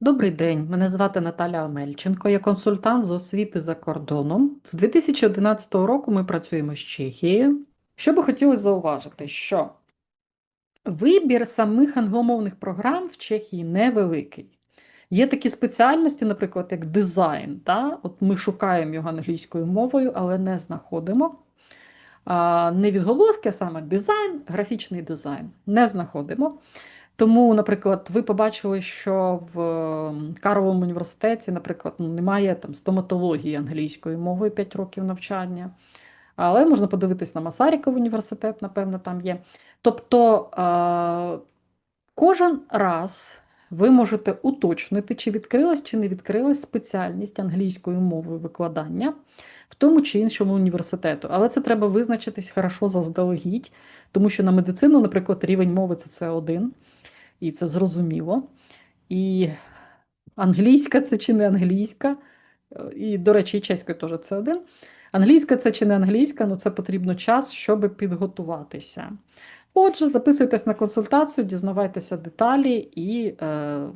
Добрий день, мене звати Наталя Омельченко, я консультант з освіти за кордоном. З 2011 року ми працюємо з Чехією. Що би хотілося зауважити, що вибір самих англомовних програм в Чехії невеликий. Є такі спеціальності, наприклад, як дизайн. Та? От ми шукаємо його англійською мовою, але не знаходимо. Не відголоски, а саме дизайн, графічний дизайн. Не знаходимо. Тому, наприклад, ви побачили, що в Карловому університеті, наприклад, ну, немає там стоматології англійською мовою 5 років навчання. Але можна подивитись на Масаріков університет, напевно, там є. Тобто е, кожен раз ви можете уточнити, чи відкрилась, чи не відкрилась спеціальність англійською мовою викладання в тому чи іншому університету. Але це треба визначитись хорошо заздалегідь, тому що на медицину, наприклад, рівень мови це С1, і це зрозуміло. І англійська це чи не англійська, е, і, до речі, і чеською теж це один. Англійська це чи не англійська, ну це потрібно час, щоб підготуватися. Отже, записуйтесь на консультацію, дізнавайтеся деталі і е,